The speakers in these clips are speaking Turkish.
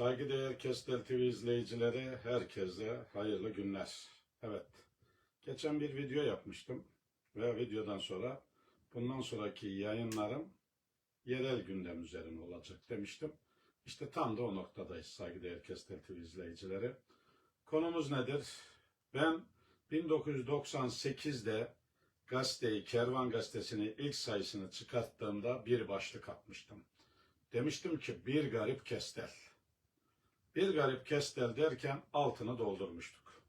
Saygıdeğer Kestel TV izleyicileri herkese hayırlı günler. Evet, geçen bir video yapmıştım ve videodan sonra bundan sonraki yayınlarım yerel gündem üzerine olacak demiştim. İşte tam da o noktadayız saygıdeğer Kestel TV izleyicileri. Konumuz nedir? Ben 1998'de gazeteyi, Kervan Gazetesi'ni ilk sayısını çıkarttığımda bir başlık atmıştım. Demiştim ki bir garip kestel. Bir garip kestel derken altını doldurmuştuk.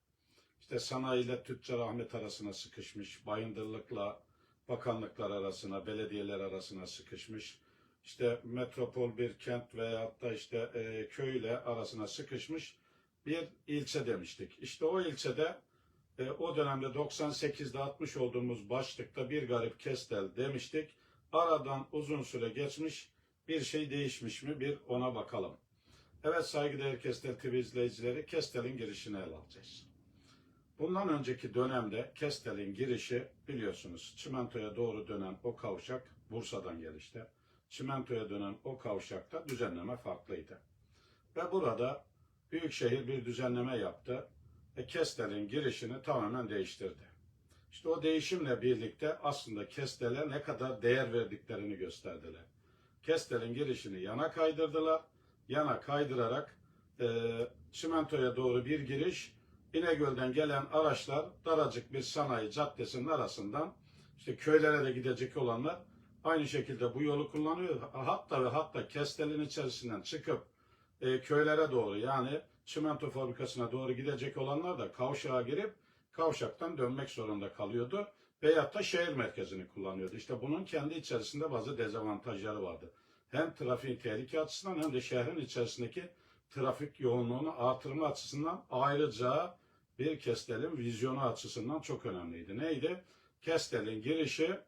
İşte sanayi ile tüccar Ahmet arasına sıkışmış, bayındırlıkla bakanlıklar arasına, belediyeler arasına sıkışmış, işte metropol bir kent veyahut da işte e, köyle arasına sıkışmış bir ilçe demiştik. İşte o ilçede e, o dönemde 98'de atmış olduğumuz başlıkta bir garip kestel demiştik. Aradan uzun süre geçmiş, bir şey değişmiş mi bir ona bakalım. Evet saygıdeğer Kestel TV izleyicileri Kestel'in girişini ele alacağız. Bundan önceki dönemde Kestel'in girişi biliyorsunuz çimentoya doğru dönen o kavşak Bursa'dan gelişte. Çimentoya dönen o kavşakta düzenleme farklıydı. Ve burada Büyükşehir bir düzenleme yaptı ve Kestel'in girişini tamamen değiştirdi. İşte o değişimle birlikte aslında Kestel'e ne kadar değer verdiklerini gösterdiler. Kestel'in girişini yana kaydırdılar. Yana kaydırarak e, çimentoya doğru bir giriş, İnegöl'den gelen araçlar daracık bir sanayi caddesinin arasından işte köylere de gidecek olanlar aynı şekilde bu yolu kullanıyor. Hatta ve hatta Kestel'in içerisinden çıkıp e, köylere doğru yani çimento fabrikasına doğru gidecek olanlar da kavşağa girip kavşaktan dönmek zorunda kalıyordu. Veyahut da şehir merkezini kullanıyordu. İşte bunun kendi içerisinde bazı dezavantajları vardı. Hem trafik tehlike açısından hem de şehrin içerisindeki trafik yoğunluğunu artırma açısından ayrıca bir Kestel'in vizyonu açısından çok önemliydi. Neydi? Kestel'in girişi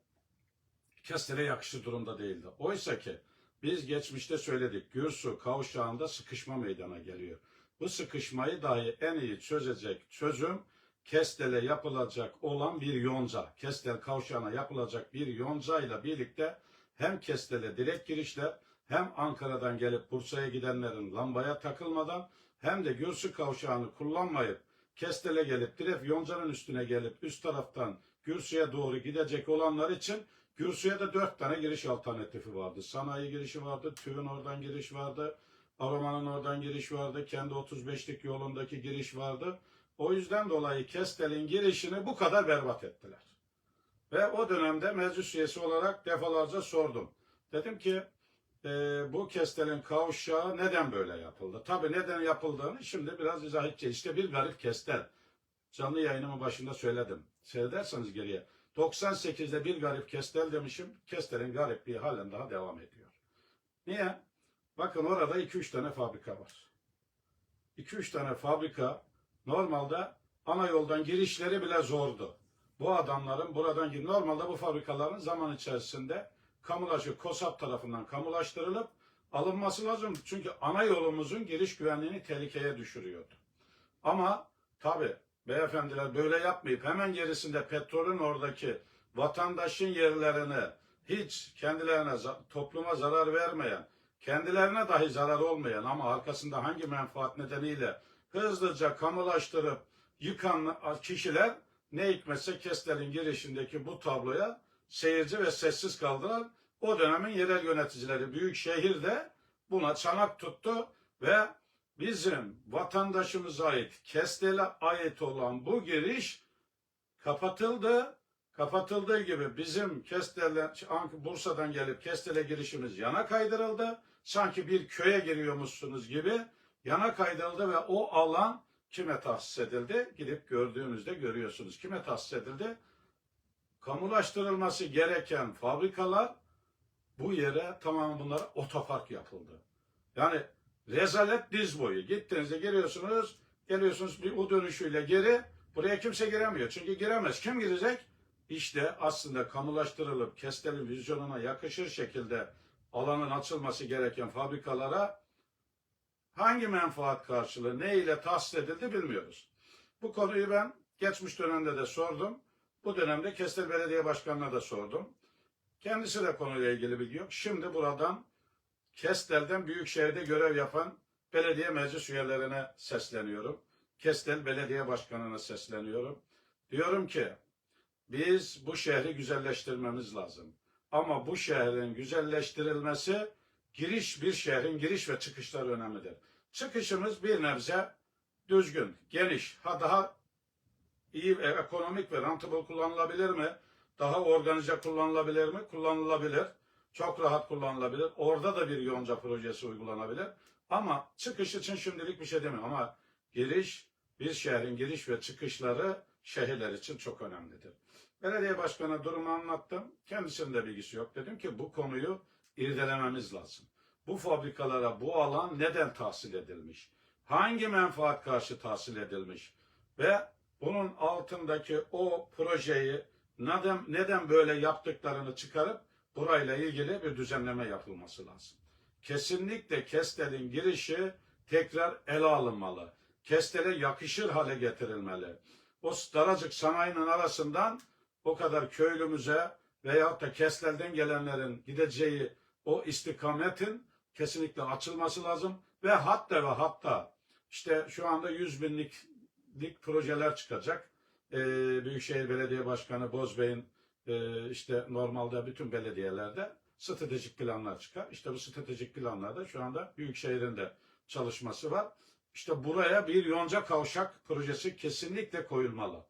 Kestel'e yakışır durumda değildi. Oysa ki biz geçmişte söyledik. Gürsu kavşağında sıkışma meydana geliyor. Bu sıkışmayı dahi en iyi çözecek çözüm Kestel'e yapılacak olan bir yonca. Kestel kavşağına yapılacak bir yonca ile birlikte hem Kestel'e direkt girişler hem Ankara'dan gelip Bursa'ya gidenlerin lambaya takılmadan hem de Gürsü kavşağını kullanmayıp Kestel'e gelip direkt Yonca'nın üstüne gelip üst taraftan Gürsü'ye doğru gidecek olanlar için Gürsü'ye de dört tane giriş alternatifi vardı. Sanayi girişi vardı, TÜV'ün oradan giriş vardı, Aromanın oradan giriş vardı, kendi 35'lik yolundaki giriş vardı. O yüzden dolayı Kestel'in girişini bu kadar berbat ettiler. Ve o dönemde meclis üyesi olarak defalarca sordum. Dedim ki e, bu Kestel'in kavşağı neden böyle yapıldı? Tabii neden yapıldığını şimdi biraz izah edeceğiz. İşte bir garip Kestel. Canlı yayınımın başında söyledim. Seyrederseniz geriye. 98'de bir garip Kestel demişim. Kestel'in garipliği halen daha devam ediyor. Niye? Bakın orada 2-3 tane fabrika var. 2-3 tane fabrika normalde ana yoldan girişleri bile zordu. Bu adamların buradan gir normalde bu fabrikaların zaman içerisinde kamulaşı KOSAP tarafından kamulaştırılıp alınması lazım. Çünkü ana yolumuzun giriş güvenliğini tehlikeye düşürüyordu. Ama tabi beyefendiler böyle yapmayıp hemen gerisinde petrolün oradaki vatandaşın yerlerini hiç kendilerine topluma zarar vermeyen, kendilerine dahi zarar olmayan ama arkasında hangi menfaat nedeniyle hızlıca kamulaştırıp yıkan kişiler ne hikmetse Kestel'in girişindeki bu tabloya seyirci ve sessiz kaldılar. O dönemin yerel yöneticileri büyük şehirde buna çanak tuttu ve bizim vatandaşımıza ait, Kestel'e ait olan bu giriş kapatıldı. Kapatıldığı gibi bizim Kestel'e, Bursa'dan gelip Kestel'e girişimiz yana kaydırıldı. Sanki bir köye giriyormuşsunuz gibi yana kaydırıldı ve o alan kime tahsis edildi? Gidip gördüğünüzde görüyorsunuz. Kime tahsis edildi? Kamulaştırılması gereken fabrikalar bu yere tamamen bunlara otopark yapıldı. Yani rezalet diz boyu. Gittiğinizde geliyorsunuz, geliyorsunuz bir U dönüşüyle geri. Buraya kimse giremiyor. Çünkü giremez. Kim girecek? İşte aslında kamulaştırılıp Kestel'in vizyonuna yakışır şekilde alanın açılması gereken fabrikalara hangi menfaat karşılığı ne ile tahsis edildi bilmiyoruz. Bu konuyu ben geçmiş dönemde de sordum. Bu dönemde Kestel Belediye Başkanı'na da sordum. Kendisi de konuyla ilgili bilgi yok. Şimdi buradan Kestel'den Büyükşehir'de görev yapan belediye meclis üyelerine sesleniyorum. Kestel Belediye Başkanı'na sesleniyorum. Diyorum ki biz bu şehri güzelleştirmemiz lazım. Ama bu şehrin güzelleştirilmesi giriş bir şehrin giriş ve çıkışları önemlidir. Çıkışımız bir nebze düzgün, geniş, ha daha iyi ve ekonomik ve rentable kullanılabilir mi? Daha organize kullanılabilir mi? Kullanılabilir. Çok rahat kullanılabilir. Orada da bir yonca projesi uygulanabilir. Ama çıkış için şimdilik bir şey demiyorum. Ama giriş, bir şehrin giriş ve çıkışları şehirler için çok önemlidir. Belediye başkanı durumu anlattım. Kendisinin de bilgisi yok. Dedim ki bu konuyu irdelememiz lazım. Bu fabrikalara bu alan neden tahsil edilmiş? Hangi menfaat karşı tahsil edilmiş? Ve bunun altındaki o projeyi neden, neden böyle yaptıklarını çıkarıp burayla ilgili bir düzenleme yapılması lazım. Kesinlikle Kestel'in girişi tekrar ele alınmalı. Kestel'e yakışır hale getirilmeli. O daracık sanayinin arasından o kadar köylümüze veyahut da Kestel'den gelenlerin gideceği o istikametin kesinlikle açılması lazım. Ve hatta ve hatta işte şu anda 100 binlik lik projeler çıkacak. Ee, Büyükşehir Belediye Başkanı Bozbey'in e, işte normalde bütün belediyelerde stratejik planlar çıkar. İşte bu stratejik planlarda şu anda Büyükşehir'in de çalışması var. İşte buraya bir yonca kavşak projesi kesinlikle koyulmalı.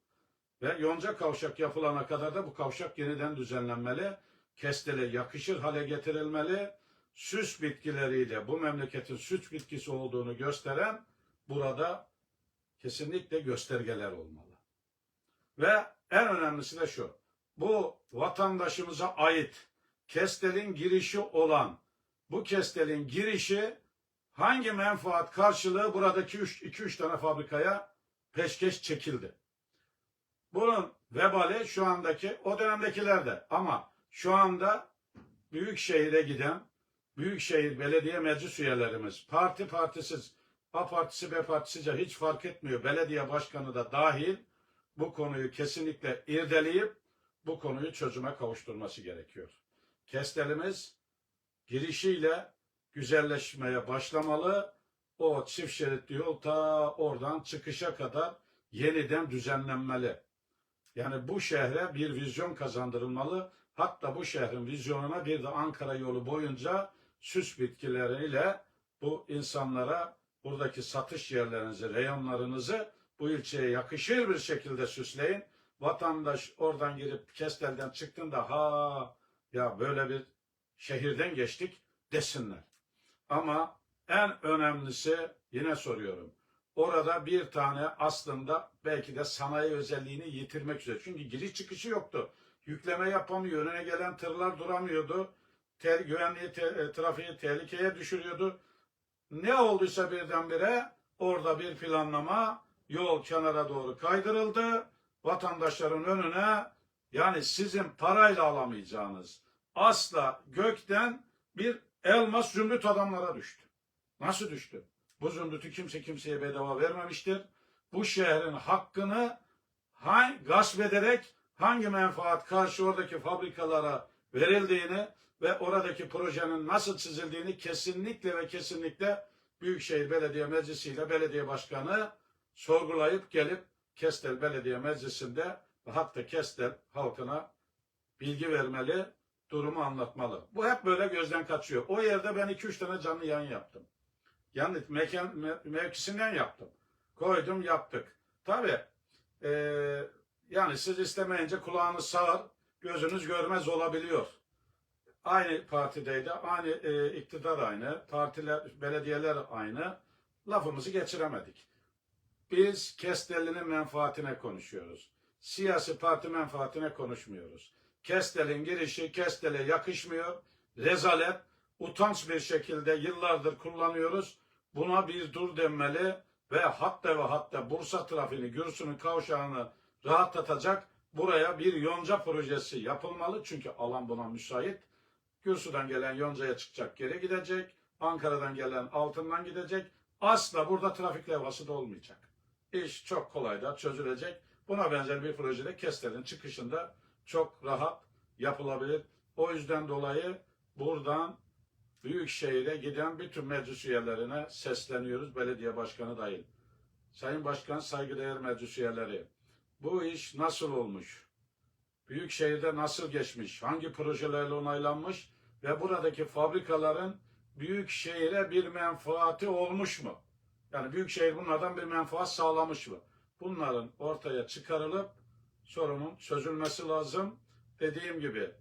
Ve yonca kavşak yapılana kadar da bu kavşak yeniden düzenlenmeli. Kestele yakışır hale getirilmeli. Süs bitkileriyle bu memleketin süs bitkisi olduğunu gösteren burada kesinlikle göstergeler olmalı. Ve en önemlisi de şu. Bu vatandaşımıza ait kestelin girişi olan bu kestelin girişi hangi menfaat karşılığı buradaki 2-3 tane fabrikaya peşkeş çekildi. Bunun vebali şu andaki o dönemdekilerde ama şu anda büyük şehire giden büyükşehir belediye meclis üyelerimiz parti partisiz A partisi B partisice hiç fark etmiyor. Belediye başkanı da dahil bu konuyu kesinlikle irdeleyip bu konuyu çözüme kavuşturması gerekiyor. Kestelimiz girişiyle güzelleşmeye başlamalı. O çift şeritli yol ta oradan çıkışa kadar yeniden düzenlenmeli. Yani bu şehre bir vizyon kazandırılmalı. Hatta bu şehrin vizyonuna bir de Ankara yolu boyunca süs bitkileriyle bu insanlara buradaki satış yerlerinizi, reyonlarınızı bu ilçeye yakışır bir şekilde süsleyin. Vatandaş oradan girip Kestel'den çıktığında ha ya böyle bir şehirden geçtik desinler. Ama en önemlisi yine soruyorum. Orada bir tane aslında belki de sanayi özelliğini yitirmek üzere. Çünkü giriş çıkışı yoktu. Yükleme yapamıyor. Önüne gelen tırlar duramıyordu. Ter, güvenliği, te, trafiği tehlikeye düşürüyordu. Ne olduysa birdenbire orada bir planlama yol kenara doğru kaydırıldı. Vatandaşların önüne yani sizin parayla alamayacağınız asla gökten bir elmas zümrüt adamlara düştü. Nasıl düştü? Bu zümrütü kimse kimseye bedava vermemiştir. Bu şehrin hakkını gasp ederek hangi menfaat karşı oradaki fabrikalara verildiğini ve oradaki projenin nasıl çizildiğini kesinlikle ve kesinlikle Büyükşehir Belediye Meclisi ile belediye başkanı sorgulayıp gelip Kestel Belediye Meclisi'nde ve hatta Kestel halkına bilgi vermeli, durumu anlatmalı. Bu hep böyle gözden kaçıyor. O yerde ben 2-3 tane canlı yayın yaptım. Yani mekan, me, mevkisinden yaptım. Koydum yaptık. Tabii e, yani siz istemeyince kulağınız sağır, gözünüz görmez olabiliyor. Aynı partideydi, aynı e, iktidar aynı, partiler, belediyeler aynı. Lafımızı geçiremedik. Biz Kestelli'nin menfaatine konuşuyoruz. Siyasi parti menfaatine konuşmuyoruz. Kestel'in girişi Kestel'e yakışmıyor. Rezalet, utanç bir şekilde yıllardır kullanıyoruz. Buna bir dur denmeli ve hatta ve hatta Bursa trafiğini, Gürsün'ün kavşağını rahatlatacak buraya bir yonca projesi yapılmalı. Çünkü alan buna müsait. Gürsü'den gelen yoncaya çıkacak, geri gidecek. Ankara'dan gelen altından gidecek. Asla burada trafik levhası da olmayacak. İş çok kolay da çözülecek. Buna benzer bir projede Kestel'in çıkışında çok rahat yapılabilir. O yüzden dolayı buradan Büyükşehir'e giden bütün meclis üyelerine sesleniyoruz, belediye başkanı dahil. Sayın Başkan, saygıdeğer meclis üyeleri, bu iş nasıl olmuş? Büyükşehir'de nasıl geçmiş? Hangi projelerle onaylanmış? Ve buradaki fabrikaların Büyükşehir'e bir menfaati olmuş mu? Yani Büyükşehir bunlardan bir menfaat sağlamış mı? Bunların ortaya çıkarılıp sorunun çözülmesi lazım. Dediğim gibi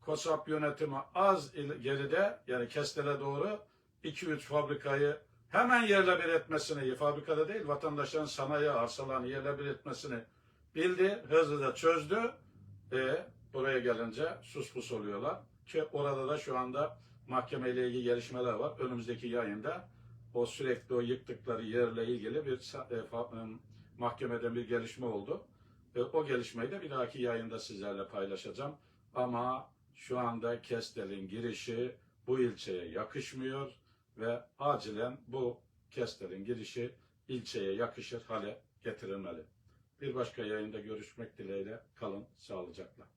KOSAP yönetimi az geride yani Kestel'e doğru 2-3 fabrikayı hemen yerle bir etmesini, fabrikada değil vatandaşların sanayi arsalarını yerle bir etmesini bildi, hızlıca çözdü. E, buraya gelince sus pus oluyorlar. Ki orada da şu anda mahkemeyle ilgili gelişmeler var. Önümüzdeki yayında o sürekli o yıktıkları yerle ilgili bir e, fa- e, mahkemeden bir gelişme oldu. E, o gelişmeyi de bir dahaki yayında sizlerle paylaşacağım. Ama şu anda Kestel'in girişi bu ilçeye yakışmıyor ve acilen bu Kestel'in girişi ilçeye yakışır hale getirilmeli. Bir başka yayında görüşmek dileğiyle kalın sağlıcakla.